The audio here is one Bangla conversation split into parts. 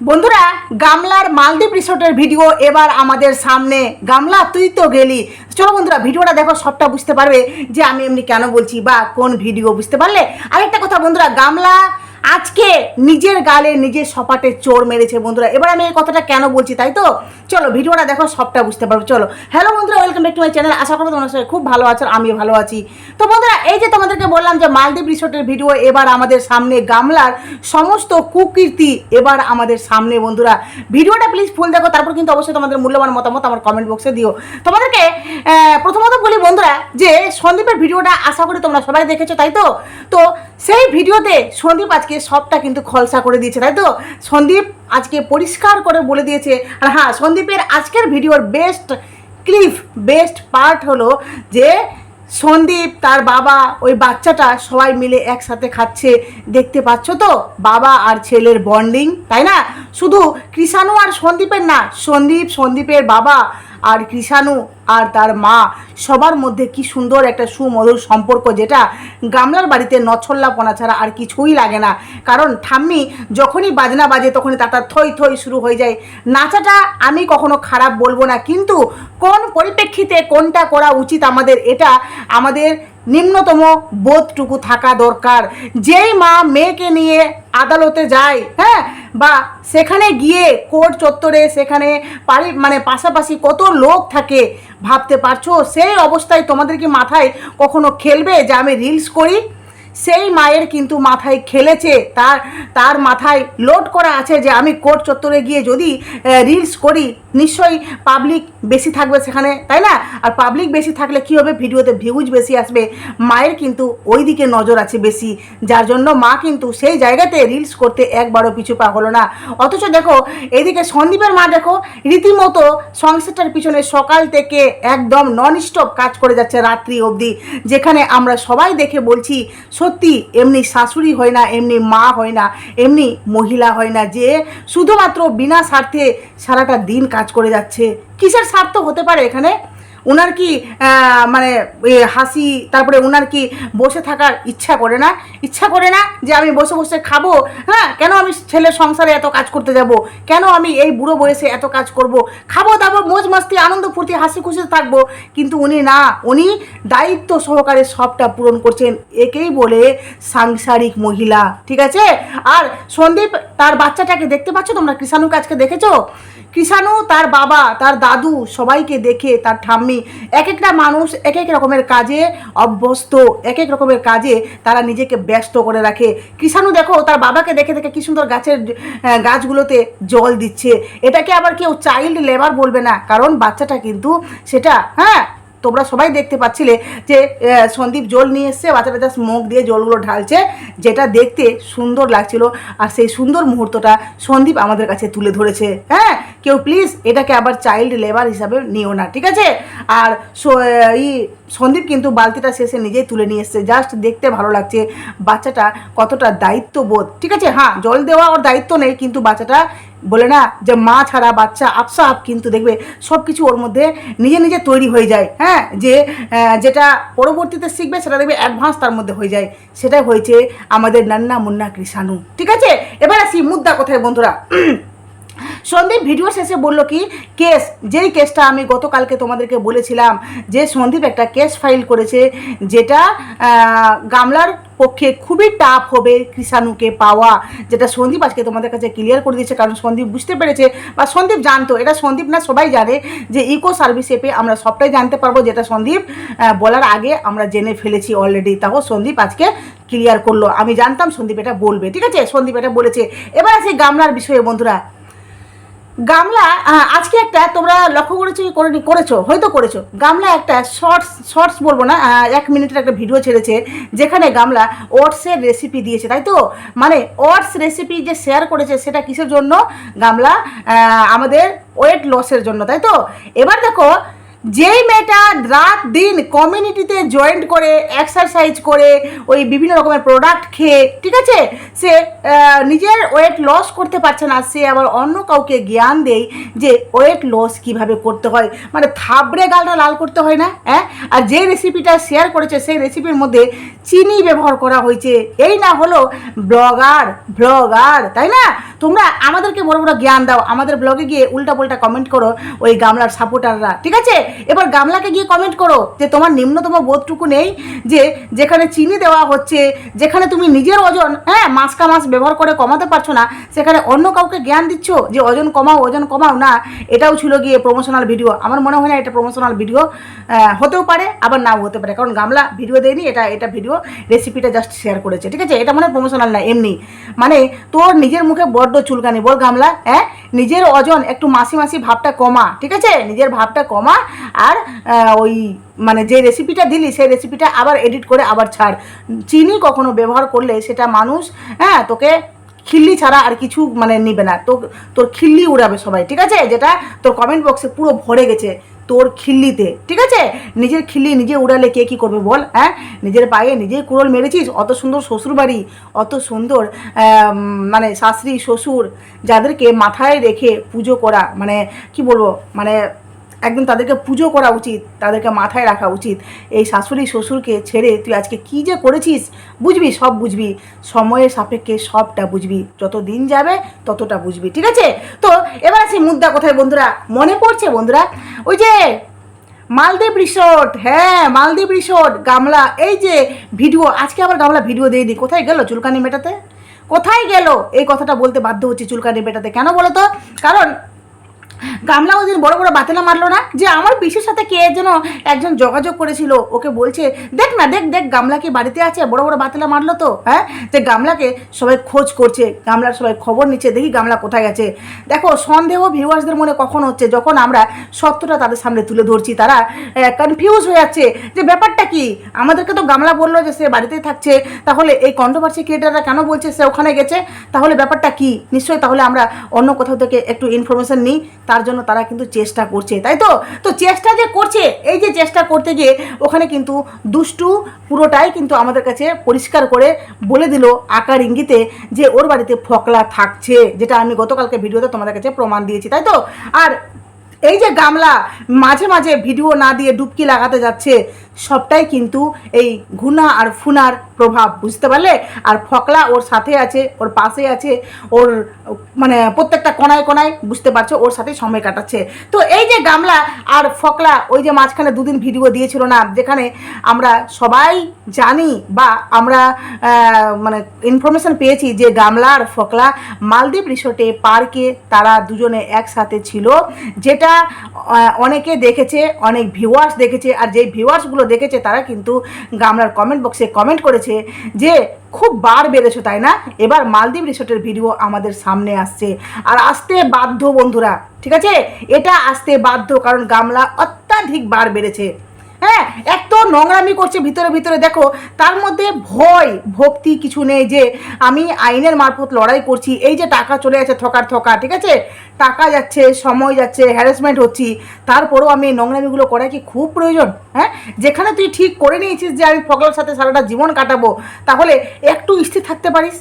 বন্ধুরা, গামলার মালদ্বীপ রিসোর্টের ভিডিও এবার আমাদের সামনে। গামলা, তুই তো গেলি। চলো বন্ধুরা, ভিডিওটা দেখো, সবটা বুঝতে পারবে যে আমি এমনি কেন বলছি বা কোন ভিডিও বুঝতে পারলে। আরেকটা কথা বন্ধুরা, গামলা আজকে নিজের গালে নিজের সপাটে চোর মেরেছে বন্ধুরা। এবার আমি এই কথাটা কেন বলছি, তাই তো? চলো, ভিডিওটা দেখো, সবটা বুঝতে পারবে, চলো। হ্যালো বন্ধুরা welcome back to my channel আশা করি তোমার সঙ্গে খুব ভালো আছো, আমিও ভালো আছি। তো বন্ধুরা, এই যে তোমাদেরকে বললাম যে মালদ্বীপ রিসোর্টের ভিডিও, এবার আমাদের সামনে গামলার সমস্ত কুকীর্তি এবার আমাদের সামনে বন্ধুরা। ভিডিওটা প্লিজ ফুল দেখো, তারপর কিন্তু অবশ্যই তোমাদের মূল্যবান মতামত আমার কমেন্ট বক্সে দিও। তোমাদেরকে প্রথমত বলি বন্ধুরা যে সন্দীপের ভিডিওটা আশা করি তোমরা সবাই দেখেছ, তাই তো? তো সেই ভিডিওতে সন্দীপ আজকে সবটা কিন্তু খলসা করে দিয়েছে, তাই তো? সন্দীপ আজকে পরিষ্কার করে বলে দিয়েছে। আর হ্যাঁ সন্দীপের আজকের ভিডিওর বেস্ট ক্লিপ বেস্ট পার্ট হলো যে সন্দীপ তার বাবা, ওই বাচ্চাটা সবাই মিলে একসাথে খাচ্ছে। দেখতে পাচ্ছ তো, বাবা আর ছেলের বন্ডিং তাই না? শুধু কৃষাণু আর সন্দীপের না, সন্দীপ, সন্দীপের বাবা আর কৃষাণু আর তার মা সবার মধ্যে কি সুন্দর একটা সুমধুর সম্পর্ক যেটা গামলার বাড়িতে নছল্লাপনা ছাড়া আর কিছুই লাগে না। কারণ ঠাম্মি যখনই বাজনা বাজে তখনই তাটা থই থই শুরু হয়ে যায়। নাচাটা আমি কখনো খারাপ বলব না, কিন্তু কোন পরিপ্রেক্ষিতে কোনটা করা উচিত আমাদের এটা আমাদের নিম্নতম বোধটুকু থাকা দরকার। যেই মা মেয়েকে নিয়ে আদালতে যায় হ্যাঁ বা সেখানে গিয়ে কোর্ট চত্বরে সেখানে পারি মানে পাশাপাশি কত লোক থাকে ভাবতে পারছ? সেই অবস্থায় তোমাদের কি মাথায় কখনো খেলবে যে আমি রিলস করি? সেই মায়ের কিন্তু মাথায় খেলেছে, তার তার মাথায় লোড করা আছে যে আমি কোর্ট চত্বরে গিয়ে যদি রিলস করি, নিশ্চয়ই পাবলিক বেশি থাকবে সেখানে, তাই না? আর পাবলিক বেশি থাকলে কী হবে? ভিডিওতে ভিউজ বেশি আসবে, মায়ের কিন্তু ওই দিকে নজর আছে বেশি, যার জন্য মা কিন্তু সেই জায়গাতে রিলস করতে একবারও পিছু পা হলো না। অথচ দেখো, এদিকে সন্দীপের মা দেখো, রীতিমতো সংসারটার পিছনে সকাল থেকে একদম নন স্টপ কাজ করে যাচ্ছে রাত্রি অবধি, যেখানে আমরা সবাই দেখে বলছি সত্যি এমনি শাশুড়ি হয় না, এমনি মা হয় না, এমনি মহিলা হয় না যে শুধুমাত্র বিনা স্বার্থে সারাটা দিন কাজ করে যাচ্ছে। কিসের স্বার্থ হতে পারে এখানে? ওনার কি মানে হাসি, তারপরে ওনার কি বসে থাকার ইচ্ছা করে না? ইচ্ছা করে না যে আমি বসে বসে খাব? হ্যাঁ কেন আমি ছেলের সংসারে এত কাজ করতে যাব? কেন আমি এই বুড়ো বয়সে এত কাজ করব? খাব, দাবো, মোজ মাস্তি, আনন্দ, ফুর্তি, হাসি, খুশিতে থাকব। কিন্তু উনি না, উনি দায়িত্ব সহকারে সবটা পূরণ করছেন একেই বলে সাংসারিক মহিলা, ঠিক আছে? আর সন্দীপ, তার বাচ্চাটাকে দেখতে পাচ্ছ তোমরা? কৃষাণুকে আজকে দেখেছ? কৃষাণু, তার বাবা, তার দাদু সবাইকে দেখে তার ঠাম্মি এক একটা মানুষ এক এক রকমের কাজে অভ্যস্ত এক এক রকমের কাজে তারা নিজেকে ব্যস্ত করে রাখে। কৃষাণু দেখো, তার বাবাকে দেখে দেখে কি সুন্দর গাছের গাছগুলোতে জল দিচ্ছে। এটাকে আবার কেউ চাইল্ড লেবার বলবে না, কারণ বাচ্চাটা কিন্তু সেটা হ্যাঁ তোমরা সবাই দেখতে পাচ্ছিলে যে সন্দীপ জল নিয়ে এসছে বাচ্চাটা জাস্ট মুখ দিয়ে জলগুলো ঢালছে, যেটা দেখতে সুন্দর লাগছিল। আর সেই সুন্দর মুহূর্তটা সন্দীপ আমাদের কাছে তুলে ধরেছে। হ্যাঁ কেউ প্লিজ এটাকে আবার চাইল্ড লেবার হিসাবে নিও না, ঠিক আছে? আর এই সন্দীপ কিন্তু বালতিটা শেষে নিজেই তুলে নিয়ে এসছে। জাস্ট দেখতে ভালো লাগছে। বাচ্চাটা কতটা দায়িত্ববোধ, ঠিক আছে? হ্যাঁ জল দেওয়া ওর দায়িত্ব নেই, কিন্তু বাচ্চাটা বলে না যে মা ছাড়া বাচ্চা আপসা আপ কিন্তু দেখবে সব কিছু ওর মধ্যে নিজে নিজে তৈরি হয়ে যায় হ্যাঁ? যে যেটা পরবর্তীতে শিখবে সেটা দেখবে অ্যাডভান্স তার মধ্যে হয়ে যায়। সেটাই হয়েছে আমাদের নান্না মুন্না কৃষাণু ঠিক আছে? এবার আসি মুদ্রা কোথায়, বন্ধুরা। সন্দীপ ভিডিও শেষে বলল কি, কেস, যেই কেসটা আমি গতকালকে তোমাদেরকে বলেছিলাম, যে সন্দীপ একটা কেস ফাইল করেছে, যেটা গামলার পক্ষে খুবই টাফ হবে কৃষাণুকে পাওয়া। যেটা সন্দীপ আজকে তোমাদের কাছে ক্লিয়ার করে দিয়েছে, কারণ সন্দীপ বুঝতে পেরেছে বা সন্দীপ জানতো, এটা সন্দীপ না, সবাই জানে যে ইকো সার্ভিস এপে আমরা সবটাই জানতে পারব, যেটা সন্দীপ বলার আগে আমরা জেনে ফেলেছি অলরেডি তাও সন্দীপ আজকে ক্লিয়ার করল। আমি জানতাম সন্দীপ এটা বলবে, ঠিক আছে? সন্দীপ এটা বলেছে। এবার আসি গামলার বিষয়ে, বন্ধুরা। গামলা আজকে একটা তোমরা লক্ষ্য করেছ করেছ, হয়তো করেছ। গামলা একটা শর্টস শর্টস বলব না এক মিনিটের একটা ভিডিও ছেড়েছে, যেখানে গামলা ওটসের রেসিপি দিয়েছে, তাই তো? মানে ওটস রেসিপি যে শেয়ার করেছে, সেটা কিসের জন্য? গামলা আমাদের ওয়েট লসের জন্য, তাই তো? এবার দেখো যেই মেয়েটা রাত দিন কমিউনিটিতে জয়েন্ট করে এক্সারসাইজ করে, ওই বিভিন্ন রকমের প্রোডাক্ট খেয়ে, ঠিক আছে? সে নিজের ওয়েট লস করতে পারছে না, সে আবার অন্য কাউকে জ্ঞান দেয় যে ওয়েট লস কীভাবে করতে হয়। মানে থাবড়ে গালটা লাল করতে হয় না হ্যাঁ? আর যে রেসিপিটা শেয়ার করেছে, সেই রেসিপির মধ্যে চিনি ব্যবহার করা হয়েছে। এই না হলো ব্লগার ব্লগার তাই না? তোমরা আমাদেরকে বড় বড় জ্ঞান দাও। আমাদের ব্লগে গিয়ে উল্টা পাল্টা কমেন্ট করো, ওই গামলার সাপোর্টাররা ঠিক আছে? এবার গামলাকে গিয়ে কমেন্ট করো যে তোমার নিম্নতম বোধটুকু নেই, যে যেখানে চিনি দেওয়া হচ্ছে, যেখানে তুমি নিজের ওজন হ্যাঁ মাসকা মাস ব্যবহার করে কমাতে পারছ না, সেখানে অন্য কাউকে জ্ঞান দিচ্ছ যে ওজন কমাও ওজন কমাও না, এটাও ছিল গিয়ে প্রমোশনাল ভিডিও আমার মনে হয় না এটা প্রমোশনাল ভিডিও হতেও পারে, আবার নাও হতে পারে। কারণ গামলা ভিডিও দেয়নি, এটা এটা ভিডিও রেসিপিটা জাস্ট শেয়ার করেছে, ঠিক আছে? এটা মানে প্রমোশনাল না, এমনি। মানে তোর নিজের মুখে বড্ড চুলকানি, বল গামলা হ্যাঁ? নিজের ওজন একটু মাসি মাসি ভাবটা কমা, ঠিক আছে? নিজের ভাবটা কমা আর ওই মানে যে রেসিপিটা দিলি, সেই রেসিপিটা আবার এডিট করে আবার ছাড়। চিনি কখনো ব্যবহার করলে সেটা মানুষ হ্যাঁ তোকে খিল্লি ছাড়া আর কিছু মানে নিবে না। তো তোর খিল্লি উড়াবে সবাই, ঠিক আছে? যেটা তোর কমেন্ট বক্সে পুরো ভরে গেছে তোর খিল্লিতে, ঠিক আছে? নিজের খিল্লি নিজে উড়ালে কে কী করবে বল হ্যাঁ? নিজের পায়ে নিজেই কুড়োল মেরেছিস? অত সুন্দর শ্বশুর বাড়ি অত সুন্দর মানে শাশুড়ি, শ্বশুর, যাদেরকে মাথায় রেখে পুজো করা মানে কি বলব মানে একদম তাদেরকে পুজো করা উচিত, তাদেরকে মাথায় রাখা উচিত। এই শাশুড়ি শ্বশুরকে ছেড়ে তুই আজকে কী যে করেছিস? বুঝবি, সব বুঝবি। সময়ের সাপেক্ষে সবটা বুঝবি। যত দিন যাবে, ততটা বুঝবি, ঠিক আছে? তো এবার আসি মুদ্রা কোথায়, বন্ধুরা। মনে পড়ছে, বন্ধুরা? ওই যে মালদ্বীপ রিসোর্ট হ্যাঁ মালদ্বীপ রিসোর্ট, গামলা। এই যে ভিডিও, আজকে আবার গামলা ভিডিও দিয়ে দিই কোথায় গেল চুলকানি মেটাতে? কোথায় গেল? এই কথাটা বলতে বাধ্য হচ্ছে চুলকানি মেটাতে। কেন বলো তো? কারণ গামলা ওদিন বড় বড় বাতেলা মারলো না? যে আমার পিসির সাথে কে যেন একজন যোগাযোগ করেছিল, ওকে বলছে, দেখ না, দেখ দেখ, গামলা কি বাড়িতে আছে? বড় বড় বাতেলা মারলো তো হ্যাঁ? যে গামলাকে সবাই খোঁজ করছে, গামলার সবাই খবর নিচ্ছে, দেখি গামলা কোথায় গেছে দেখো, সন্দেহ ভিউয়ার্সদের মনে কখন হচ্ছে? যখন আমরা সত্যটা তাদের সামনে তুলে ধরছি, তারা কনফিউজ হয়ে যাচ্ছে, যে ব্যাপারটা কি? আমাদেরকে তো গামলা বলল যে সে বাড়িতেই থাকছে, তাহলে এই কন্ট্রোভার্সি ক্রিয়েটাররা কেন বলছে সে ওখানে গেছে? তাহলে ব্যাপারটা কি? নিশ্চয়ই তাহলে আমরা অন্য কোথাও থেকে একটু ইনফরমেশন নিই, তার জন্য তারা কিন্তু চেষ্টা করছে, তাই তো? তো চেষ্টা যে করছে, এই যে চেষ্টা করতে গিয়ে ওখানে কিন্তু দুষ্টু পুরোটাই কিন্তু আমাদের কাছে পরিষ্কার করে বলে দিল আকার ইঙ্গিতে যে ওর বাড়িতে ফকলা থাকছে, যেটা আমি গতকালকে ভিডিওতে তোমাদের কাছে প্রমাণ দিয়েছি, তাই তো? আর এই যে গামলা, মাঝে মাঝে ভিডিও না দিয়ে ডুবকি লাগাতে যাচ্ছে সবটাই কিন্তু এই ঘুনা আর ফুনার প্রভাব, বুঝতে পারলে? আর ফকলা ওর সাথে আছে, ওর পাশে আছে, ওর মানে প্রত্যেকটা কোনায় কোনায় বুঝতে পারছ, ওর সাথে সময় কাটাচ্ছে। তো এই যে গামলা আর ফকলা ওই যে মাঝখানে দুদিন ভিডিও দিয়েছিল না, যেখানে আমরা সবাই জানি বা আমরা মানে ইনফরমেশন পেয়েছি যে গামলা আর ফকলা মালদ্বীপ রিসোর্টে পার্কে তারা দুজনে একসাথে ছিল, যেটা অনেকে দেখেছে, অনেক ভিউয়ার্স দেখেছে, আর যে ভিউয়ার্সগুলো দেখেছে, তারা কিন্তু গামলার কমেন্ট বক্সে কমেন্ট করেছে যে, খুব বার বেড়েছো, তাই না? এবার মালদ্বীপ রিসোর্টের ভিডিও আমাদের সামনে আসছে। আর আসতে বাধ্য বন্ধুরা, ঠিক আছে? এটা আসতে বাধ্য, কারণ গামলা অত্যাধিক বার বেড়েছে। হ্যাঁ এক তো নোংরামি করছে ভিতরে ভিতরে, দেখো। তার মধ্যে ভয়, ভক্তি কিছু নেই যে আমি আইনের মারফত লড়াই করছি, এই যে টাকা চলে যাচ্ছে থকার থকা ঠিক আছে? টাকা যাচ্ছে, সময় যাচ্ছে হ্যারাসমেন্ট হচ্ছি, তারপরেও আমি এই নোংরামিগুলো করা কি খুব প্রয়োজন? হ্যাঁ যেখানে তুই ঠিক করে নিয়েছিস যে আমি ফগলার সাথে সারাটা জীবন কাটাবো, তাহলে একটু স্থির থাকতে পারিস?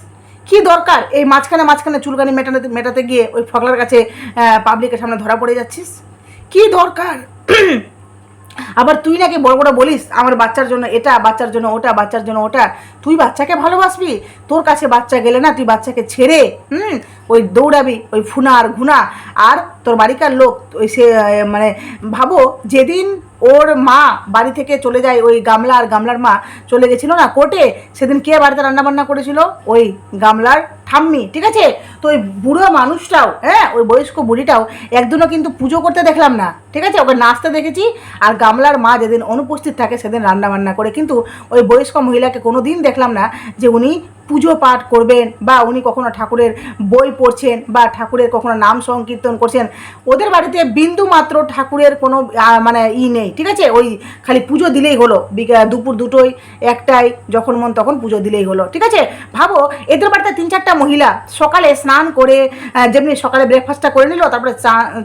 কি দরকার? এই মাঝখানে মাঝখানে চুলকানি মেটাতে মেটাতে গিয়ে ওই ফগলার কাছে পাবলিকের সামনে ধরা পড়ে যাচ্ছিস? কি দরকার? আবার তুই নাকি বড় বড় বলিস, আমার বাচ্চার জন্য এটা, বাচ্চার জন্য ওটা, বাচ্চার জন্য ওটা। তুই বাচ্চাকে ভালোবাসবি? তোর কাছে বাচ্চা গেলে না তুই বাচ্চাকে ছেড়ে, হুম? ওই দৌড়াবি, ওই ফুনা আর ঘুনা। আর তোর বাড়িকার লোক, ওই সে মানে ভাবো, যেদিন ওর মা বাড়ি থেকে চলে যায়, ওই গামলা আর গামলার মা চলে গেছিল না কোর্টে, সেদিন কে বাড়িতে রান্নাবান্না করেছিল? ওই গামলার ঠাম্মি, ঠিক আছে? তো ওই বুড়ো মানুষটাও হ্যাঁ ওই বয়স্ক বুড়িটাও একদিনও কিন্তু পুজো করতে দেখলাম না, ঠিক আছে? ওকে নাচতে দেখেছি, আর গামলার মা যেদিন অনুপস্থিত থাকে সেদিন রান্না বান্না করে, কিন্তু ওই বয়স্ক মহিলাকে কোনো দিন দেখলাম না যে উনি পুজো পাঠ করবেন বা উনি কখনো ঠাকুরের বই পড়ছেন বা ঠাকুরের কখনো নাম সংকীর্তন করছেন, ওদের বাড়িতে বিন্দু মাত্র ঠাকুরের কোনো মানে ই নেই, ঠিক আছে? ওই খালি পুজো দিলেই হলো দুপুর দুটোই একটাই যখন মন তখন পুজো দিলেই হলো, ঠিক আছে? ভাবো, এদের বাড়িতে তিন চারটা মহিলা, সকালে স্নান করে যেমনি সকালে ব্রেকফাস্টটা করে নিল, তারপরে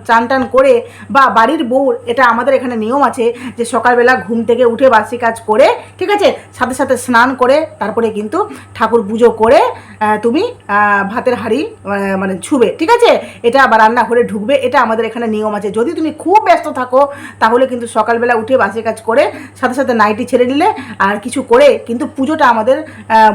চান টান করে, বা বাড়ির বউর এটা আমাদের এখানে নিয়ম আছে যে সকালবেলা ঘুম থেকে উঠে বাসি কাজ করে, ঠিক আছে? সাথে সাথে স্নান করে, তারপরে কিন্তু ঠাকুর পুজো করে তুমি ভাতের হাঁড়ি মানে ছুবে, ঠিক আছে? এটা আবার রান্নাঘরে ঢুকবে, এটা আমাদের এখানে নিয়ম আছে। যদি তুমি খুব ব্যস্ত থাকো, তাহলে কিন্তু সকালবেলা উঠে বাসি কাজ করে, সাথে সাথে নাইটি ছেড়ে নিলে আর কিছু করে কিন্তু পুজোটা আমাদের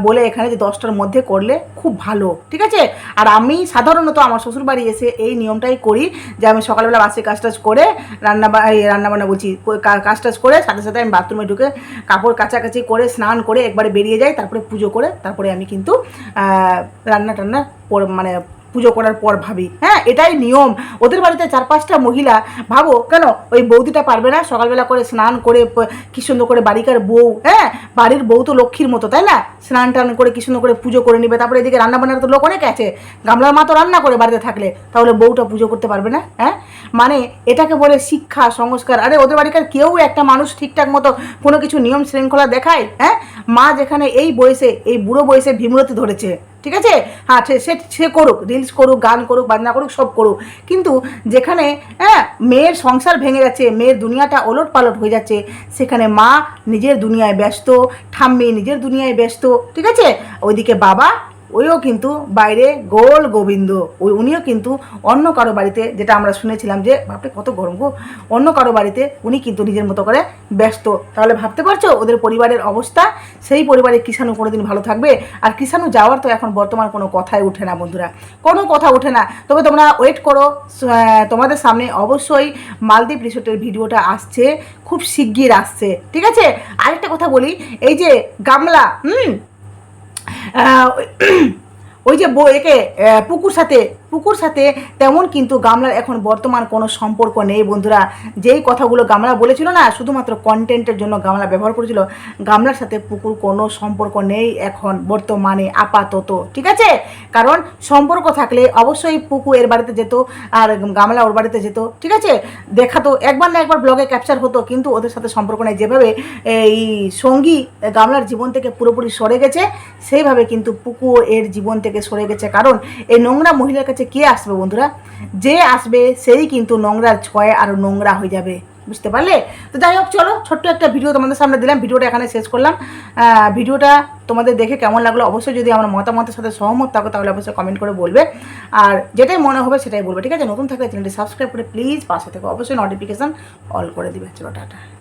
বলে এখানে যে দশটার মধ্যে করলে খুব ভালো, ঠিক আছে? আর আমি সাধারণত আমার শ্বশুরবাড়ি এসে এই নিয়মটাই করি, যে আমি সকালবেলা বাসি কাজ টাজ করে, রান্না রান্না বান্না বলছি কাজ টাজ করে, সাথে সাথে আমি বাথরুমে ঢুকে কাপড় কাচাকাচি করে, স্নান করে একবারে বেরিয়ে যাই, তারপরে পুজো করে, তারপরে আমি কিন্তু রান্না টান্না মানে পুজো করার পর ভাবি। হ্যাঁ এটাই নিয়ম। ওদের বাড়িতে চার পাঁচটা মহিলা, ভাবো, কেন? ওই বৌদিটা পারবে না সকালবেলা করে স্নান করে কি সুন্দর করে বাড়িকার বউ হ্যাঁ? বাড়ির বউ তো লক্ষ্মীর মতো, তাই না? স্নান টান করে কি সুন্দর করে পুজো করে নিবে। তারপরে এদিকে রান্না বান্নার তো লোক অনেক আছে। গামলার মা তো রান্না করে বাড়িতে থাকলে। তাহলে বউটা পুজো করতে পারবে না হ্যাঁ? মানে এটাকে বলে শিক্ষা, সংস্কার। আরে, ওদের বাড়িকার কেউ একটা মানুষ ঠিকঠাক মতো কোনো কিছু নিয়ম শৃঙ্খলা দেখায় হ্যাঁ? মা যেখানে এই বয়সে, এই বুড়ো বয়সে ভীমরতি ধরেছে। ঠিক আছে? হ্যাঁ সে সে করুক রিলস করুক, গান করুক, বাজনা করুক, সব করুক। কিন্তু যেখানে হ্যাঁ মেয়ের সংসার ভেঙে যাচ্ছে, মেয়ের দুনিয়াটা ওলট পালট হয়ে যাচ্ছে, সেখানে মা নিজের দুনিয়ায় ব্যস্ত, ঠাম্মি নিজের দুনিয়ায় ব্যস্ত, ঠিক আছে? ওইদিকে বাবা ওইও কিন্তু বাইরে গোল গোবিন্দ। ওই উনিও কিন্তু অন্য কারও বাড়িতে, যেটা আমরা শুনেছিলাম যে, বাপরে কত গরম গো, অন্য কারও বাড়িতে উনি কিন্তু নিজের মতো করে ব্যস্ত। তাহলে ভাবতে পারছ ওদের পরিবারের অবস্থা? সেই পরিবারে কিষাণু কোনোদিন ভালো থাকবে? আর কিষাণু যাওয়ার তো এখন বর্তমান কোনো কথাই ওঠে না বন্ধুরা। কোনো কথা ওঠে না। তবে তোমরা ওয়েট করো। তোমাদের সামনে অবশ্যই মালদ্বীপ রিসোর্টের ভিডিওটা আসছে। খুব শিগগির আসছে। ঠিক আছে? আরেকটা কথা বলি। এই যে গামলা, হুম? ওই যে বউ একে পুকুর সাথে পুকুর সাথে তেমন কিন্তু গামলার এখন বর্তমান কোনো সম্পর্ক নেই, বন্ধুরা। যেই কথাগুলো গামলা বলেছিল না, শুধুমাত্র কন্টেন্টের জন্য গামলা ব্যবহার করেছিল, গামলার সাথে পুকুর কোনো সম্পর্ক নেই এখন বর্তমানে আপাতত, ঠিক আছে? কারণ সম্পর্ক থাকলে অবশ্যই পুকু এর বাড়িতে যেত আর গামলা ওর বাড়িতে যেত, ঠিক আছে? দেখাতো, একবার না একবার ব্লগে ক্যাপচার হতো, কিন্তু ওদের সাথে সম্পর্ক নেই। যেভাবে এই সঙ্গী গামলার জীবন থেকে পুরোপুরি সরে গেছে, সেইভাবে কিন্তু পুকু এর জীবন থেকে সরে গেছে। কারণ এই নোংরা মহিলার কাছে কে আসবে বন্ধুরা? যে আসবে, সেই কিন্তু নোংরার ছয়ে আরও নোংরা হয়ে যাবে। বুঝতে পারলে? তো যাই হোক, চলো, ছোট্ট একটা ভিডিও তোমাদের সামনে দিলাম। ভিডিওটা এখানে শেষ করলাম। ভিডিওটা তোমাদের দেখে কেমন লাগল? অবশ্যই যদি আমার মতামতের সাথে সহমত থাকো, তাহলে অবশ্যই কমেন্ট করে বলবে। আর যেটাই মনে হবে, সেটাই বলবে, ঠিক আছে? নতুন থাকলে চ্যানেলটি সাবস্ক্রাইব করে প্লিজ পাশে থেকে অবশ্যই নোটিফিকেশান অল করে দিবে। চলো, টাটা।